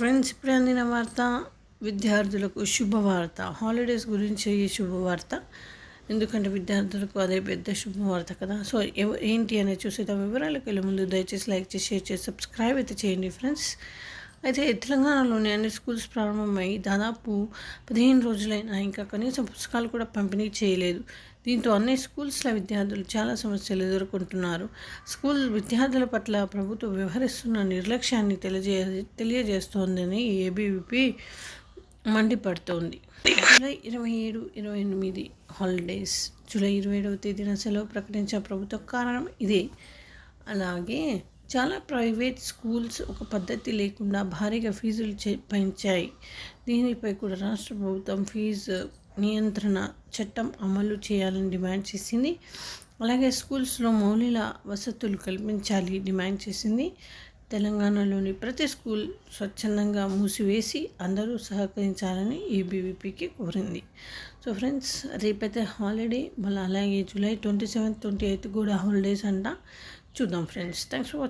Friends ఇప్పుడు అందిన వార్త విద్యార్థులకు శుభవార్త హాలిడేస్ గురించి ఈ శుభవార్త. ఎందుకంటే విద్యార్థులకు అదే పెద్ద శుభవార్త కదా. సో ఎవ ఏంటి అనేది చూసేదా వివరాలకు వెళ్ళే ముందు దయచేసి లైక్ చేసి షేర్ చేసి సబ్స్క్రైబ్ అయితే చేయండి ఫ్రెండ్స్. అయితే తెలంగాణలోని అన్ని స్కూల్స్ ప్రారంభమై దాదాపు పదిహేను రోజులైనా ఇంకా కనీసం పుస్తకాలు కూడా పంపిణీ చేయలేదు. దీంతో అన్ని స్కూల్స్ల విద్యార్థులు చాలా సమస్యలు ఎదుర్కొంటున్నారు. స్కూల్ విద్యార్థుల పట్ల ప్రభుత్వం వ్యవహరిస్తున్న నిర్లక్ష్యాన్ని తెలియజే తెలియజేస్తోందని ఏబీవీపీ మండిపడుతోంది. జూలై ఇరవై ఏడు ఇరవై ఎనిమిది హాలిడేస్. జూలై ఇరవై ఏడవ తేదీన సెలవు ప్రకటించిన ప్రభుత్వ కారణం ఇదే. అలాగే చాలా ప్రైవేట్ స్కూల్స్ ఒక పద్ధతి లేకుండా భారీగా ఫీజులు పెంచాయి. దీనిపై కూడా రాష్ట్ర ప్రభుత్వం ఫీజు నియంత్రణ చట్టం అమలు చేయాలని డిమాండ్ చేసింది. అలాగే స్కూల్స్లో మౌలిక వసతులు కల్పించాలి డిమాండ్ చేసింది. తెలంగాణలోని ప్రతి స్కూల్ స్వచ్ఛందంగా మూసివేసి అందరూ సహకరించాలని ఈబీవీపీకి కోరింది. సో ఫ్రెండ్స్ రేపైతే హాలిడే మళ్ళీ అలాగే July twenty seventh twenty eighth కూడా హాలిడేస్ అంట. చూద్దాం ఫ్రెండ్స్. Thanks for